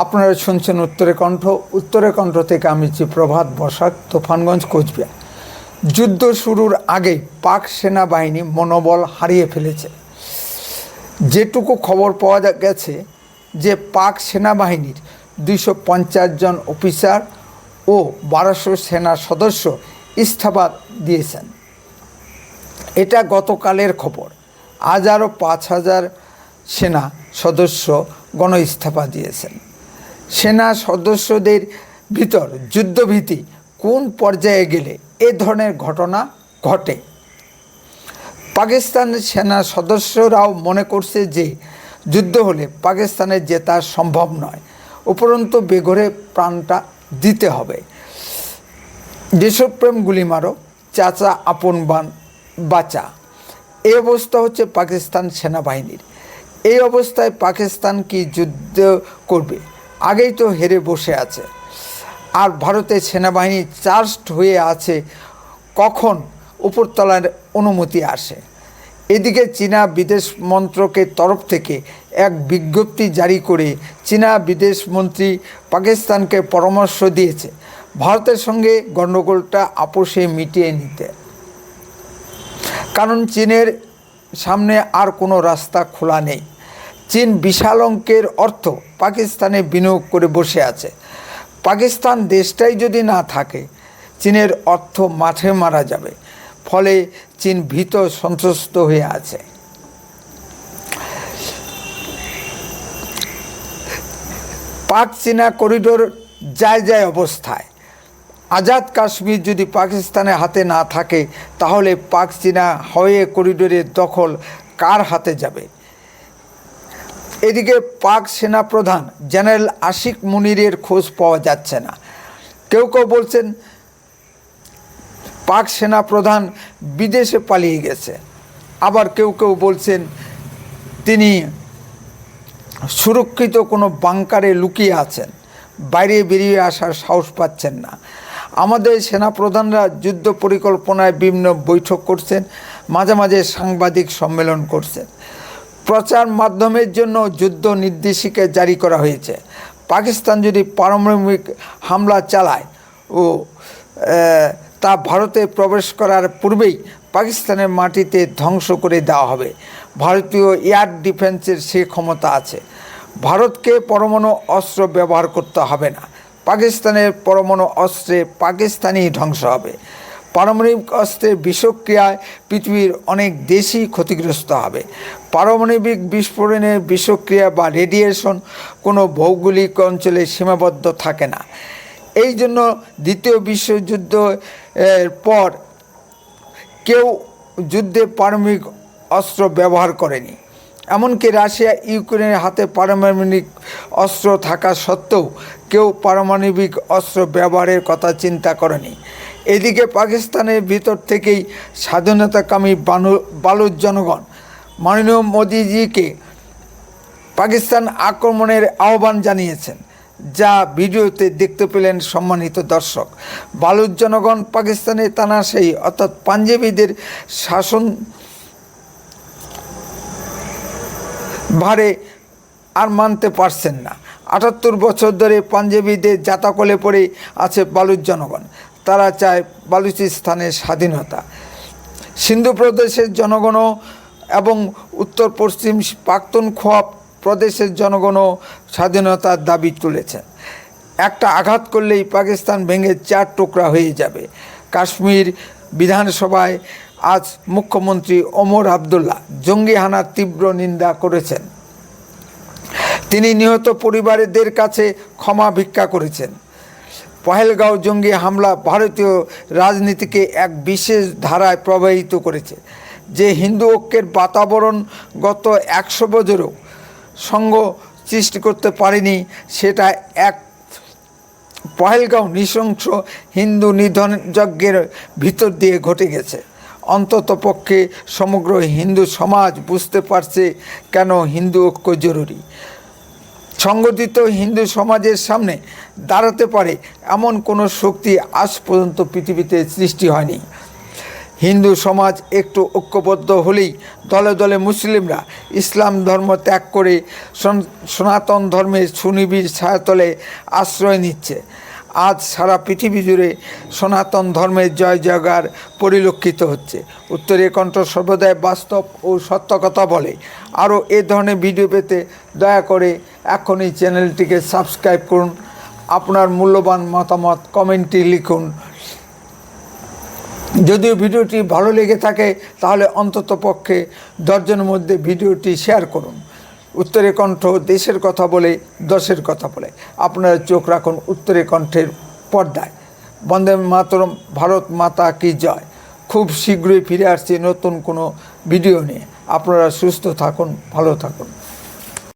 আপনারা শুনছেন উত্তরে কণ্ঠ। উত্তরে কণ্ঠ থেকে আমি প্রভাত বসাক, তুফানগঞ্জ, কোচবিহার। যুদ্ধ শুরুর আগেই পাক সেনাবাহিনী মনোবল হারিয়ে ফেলেছে। যেটুকু খবর পাওয়া গেছে যে পাক সেনাবাহিনীর দুইশো পঞ্চাশ জন অফিসার ও বারোশো সেনা সদস্য ইস্তফা দিয়েছেন। এটা গতকালের খবর। আজ আরও পাঁচ হাজার সেনা সদস্য গণ ইস্তফা দিয়েছেন। সেনা সদস্যদের ভিতর যুদ্ধভীতি কোন পর্যায়ে গেলে এ ধরনের ঘটনা ঘটে? পাকিস্তানের সেনা সদস্যরাও মনে করছে যে যুদ্ধ হলে পাকিস্তানের জেতা সম্ভব নয়। উপরন্তু বেঘরে প্রাণটা দিতে হবে। দেশপ্রেম গুলি মারো চাচা আপন বান বাঁচা। এই অবস্থা হচ্ছে পাকিস্তান সেনাবাহিনীর। এই অবস্থায় পাকিস্তান কি যুদ্ধ করবে? আগেই তো হেরে বসে আছে। আর ভারতের সেনাবাহিনী চার্জড হয়ে আছে কখন উপরতলার অনুমতি আসে। এদিকে চীনা বিদেশ মন্ত্রকের তরফ থেকে এক বিজ্ঞপ্তি জারি করে চীনা বিদেশ মন্ত্রী পাকিস্তানকে পরামর্শ দিয়েছে। ভারতের সঙ্গে গণ্ডগোলটা আপোষে মিটিয়ে নিতে। কারণ চীনের সামনে আর কোনো রাস্তা খোলা নেই। চীন বিশাল অঙ্কের অর্থ পাকিস্তানে বিনিয়োগ করে বসে আছে। পাকিস্তান দেশটাই যদি না থাকে, চীনের অর্থ মাঠে মারা যাবে। ফলে চীন ভীত সন্ত্রস্ত হয়ে আছে। পাক চীনা করিডোর যায় যায় অবস্থায়। আজাদ কাশ্মীর যদি পাকিস্তানের হাতে না থাকে, তাহলে পাক চীনা হয়ে করিডোরের দখল কার হাতে যাবে? এদিকে পাক সেনাপ্রধান জেনারেল আশিক মুনিরের খোঁজ পাওয়া যাচ্ছে না। কেউ কেউ বলছেন পাক সেনাপ্রধান বিদেশে পালিয়ে গেছে। আবার কেউ কেউ বলছেন, তিনি সুরক্ষিত কোনো বাংকারে লুকিয়ে আছেন, বাইরে বেরিয়ে আসার সাহস পাচ্ছেন না। আমাদের সেনাপ্রধানরা যুদ্ধ পরিকল্পনায় বিভিন্ন বৈঠক করছেন, মাঝে মাঝে সাংবাদিক সম্মেলন করছেন। প্রচার মাধ্যমের জন্য যুদ্ধ নির্দেশিকা জারি করা হয়েছে। পাকিস্তান যদি পারমাণবিক হামলা চালায় ও তা ভারতে প্রবেশ করার পূর্বেই পাকিস্তানের মাটিতে ধ্বংস করে দেওয়া হবে। ভারতীয় এয়ার ডিফেন্সের সে ক্ষমতা আছে। ভারতকে পরমাণু অস্ত্র ব্যবহার করতে হবে না। পাকিস্তানের পরমাণু অস্ত্রে পাকিস্তানই ধ্বংস হবে। পারমাণবিক অস্ত্রের বিষক্রিয়ায় পৃথিবীর অনেক দেশই ক্ষতিগ্রস্ত হবে। পারমাণবিক বিস্ফোরণের বিষক্রিয়া বা রেডিয়েশন কোনো ভৌগোলিক অঞ্চলে সীমাবদ্ধ থাকে না। এই জন্য দ্বিতীয় বিশ্বযুদ্ধ, এর পর কেউ যুদ্ধে পারমাণবিক অস্ত্র ব্যবহার করেনি। এমনকি রাশিয়া ইউক্রেনের হাতে পারমাণবিক অস্ত্র থাকা সত্ত্বেও কেউ পারমাণবিক অস্ত্র ব্যবহারের কথা চিন্তা করেনি। এদিকে পাকিস্তানের ভিতর থেকেই স্বাধীনতাকামী বালুর জনগণ, মাননীয় মোদিজিকে পাকিস্তান আক্রমণের আহ্বান জানিয়েছেন। যা ভিডিওতে দেখতে পেলেন সম্মানিত দর্শক। বালুর জনগণ পাকিস্তানের তানাশাই অর্থাৎ পাঞ্জাবিদের শাসন ভারে আর মানতে পারছেন না। আটাত্তর বছর ধরে পাঞ্জাবিদের জাতাকলে পড়ে আছে বালুর জনগণ। তারা চায় বালুচিস্তানের স্বাধীনতা। সিন্ধু প্রদেশের জনগণও এবং উত্তর পশ্চিম প্রাক্তন পাক্তনখোয়া প্রদেশের জনগণও স্বাধীনতার দাবি তুলেছেন। একটা আঘাত করলেই পাকিস্তান ভেঙে চার টুকরা হয়ে যাবে। কাশ্মীর বিধানসভায় আজ মুখ্যমন্ত্রী ওমর আবদুল্লাহ জঙ্গি হানার তীব্র নিন্দা করেছেন। তিনি নিহত পরিবারদের কাছে ক্ষমা ভিক্ষা করেছেন। পহেলগাঁও জঙ্গি হামলা ভারতীয় রাজনীতিকে এক বিশেষ ধারায় প্রবাহিত করেছে। যে হিন্দু ঐক্যের বাতাবরণ গত একশো বছরও সঙ্গ সৃষ্টি করতে পারেনি, সেটা এক পহেলগাঁও নৃশংস হিন্দু নিধন যজ্ঞের ভিতর দিয়ে ঘটে গেছে। অন্তত পক্ষে সমগ্র হিন্দু সমাজ বুঝতে পারছে কেন হিন্দু ঐক্য জরুরি। সংগঠিত হিন্দু সমাজের সামনে দাঁড়াতে পারে এমন কোনো শক্তি আজ পর্যন্ত পৃথিবীতে সৃষ্টি হয়নি। হিন্দু সমাজ একটু ঐক্যবদ্ধ হলেই দলে দলে মুসলিমরা ইসলাম ধর্ম ত্যাগ করে সনাতন ধর্মের সুনিবিড় ছায়াতলে আশ্রয় নিচ্ছে। আজ সারা পৃথিবী জুড়ে সনাতন ধর্মের জয় জয়গার পরিলক্ষিত হচ্ছে। উত্তরীয় কণ্ঠ সর্বদাই বাস্তব ও সত্য কথা বলে। আরও এ ধরনের ভিডিও পেতে দয়া করে এখনই চ্যানেলটিকে সাবস্ক্রাইব করুন। আপনার মূল্যবান মতামত কমেন্টে লিখুন। যদিও ভিডিওটি ভালো লেগে থাকে, তাহলে অন্তত পক্ষে দশজনের মধ্যে ভিডিওটি শেয়ার করুন। উত্তরে কণ্ঠ দেশের কথা বলে, দশের কথা বলে। আপনারা চোখ রাখুন উত্তরে কণ্ঠের পর্দায়। বন্দে মাতরম, ভারত মাতা কি জয়? খুব শীঘ্রই ফিরে আসছে নতুন কোনো ভিডিও নিয়ে। আপনারা সুস্থ থাকুন, ভালো থাকুন।